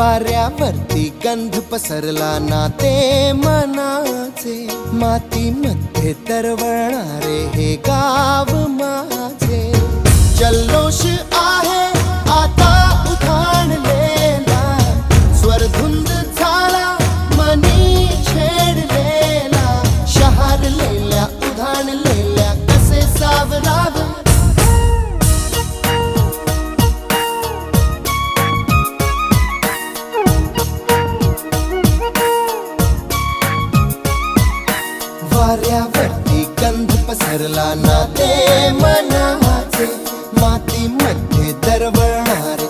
वाऱ्यावरती गंध पसरला ना ते मनाचे. मातीमध्ये तरवणारे हे गाव माझे. जल्लोष आहे आता उधाणलेला स्वरधुंद झाला मनी उधाणलेल्या कसे वाऱ्यावरती गंध पसरला ना ते मनाचे. मातीमध्ये दरवळणारे